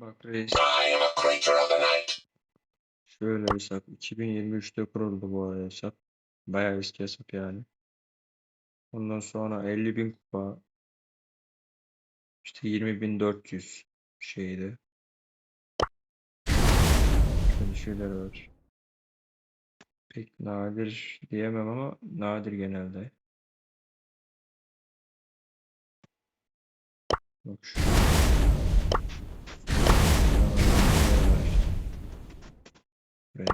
Bak reis. Şöyle hesap. 2023'te kuruldu bu arada hesap. Bayağı eski hesap yani. Ondan sonra 50.000 kupa. İşte 20.400 şeydi. Şöyle şeyler var. Pek nadir diyemem ama nadir genelde. Bak şu.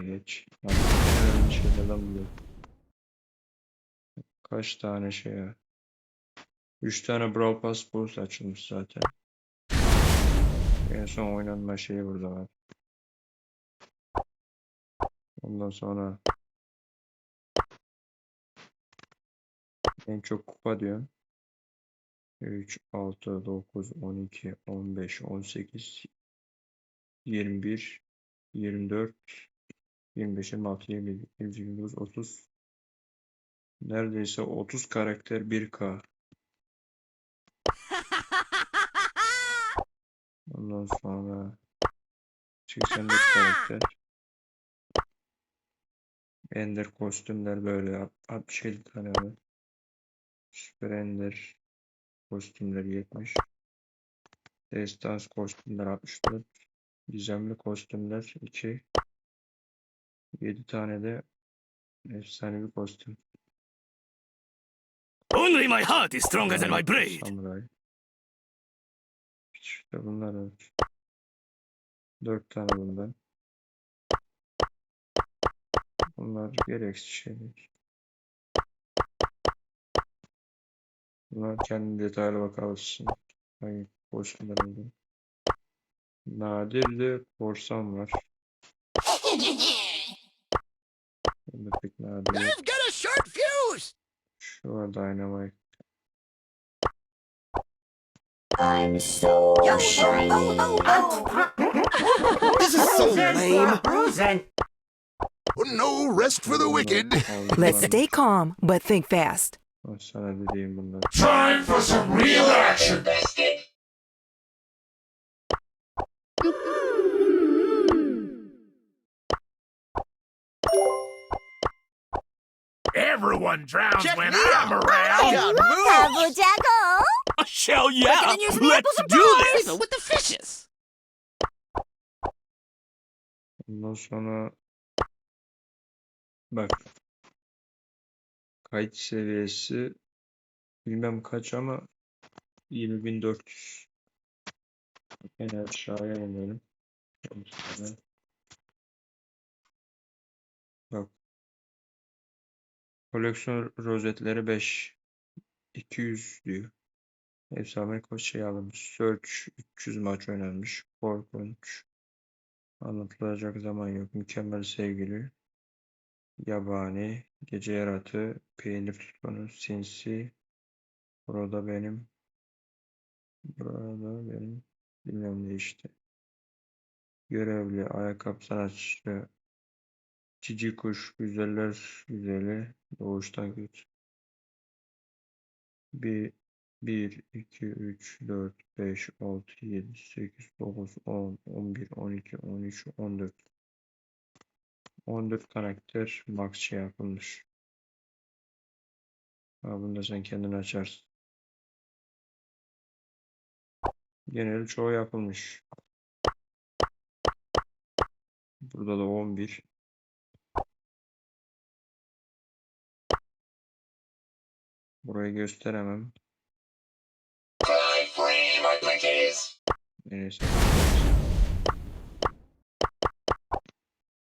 Geç. En önemli şeylerden. Kaç tane şey ya? 3 tane Brawl Pass Boost açılmış zaten. En son oynanma şeyi burada var. Ondan sonra en çok kupa diyor. 3, 6, 9, 12, 15, 18, 21, 24, 25, 26, 27, 28, 29, 30. Neredeyse 30 karakter 1K. Ondan sonra 84 karakter. Ender kostümler böyle 67 tane var. Süper Ender kostümler 70. Destans kostümler 64. Gizemli kostümler 2. 7 tane de efsanevi kostüm. Only my heart is stronger than my brain. Samuray. İşte bunlar var. 4 tane bundan. Bunlar gereksiz şeyler. Bunlar kendi detaylı bakalım. Hangi kostümler oldu. Nadir de korsan var. Dynamite. I've got a short fuse! Sure, Dynamite. I'm so Yo, shiny. Oh, oh, oh, this is so lame. Bruising. Oh, no rest for the wicked. Let's stay calm, but think fast. Time for some real action. Everyone drowns Check when me I'm out. around. Got moves. Oh, Shell yeah. than using Let's do this. With the fishes. Ondan sonra bak kayıt seviyesi bilmem kaç ama 20.400 Yine aşağıya inelim. Koleksiyon rozetleri 5 200 diyor. Hepsi Amerika şey alınmış. Search 300 maç oynanmış. Korkunç. Anlatılacak zaman yok. Mükemmel sevgili. Yabani. Gece yaratığı. Peynir tutmanı. Sinsi. Burada benim. Burada benim. Bilmem ne işte. Görevli. Ayakkabı sanatçı. Cici kuş. Güzeller güzeli. Doğuştan kötü. Bir, 1, 2, 3, 4, 5, 6, 7, 8, 9, 10, 11, 12, 13, 14. 14 karakter max şey yapılmış. Ha, bunu da sen kendin açarsın. Genel çoğu yapılmış. Burada da 11. Burayı gösteremem. Fly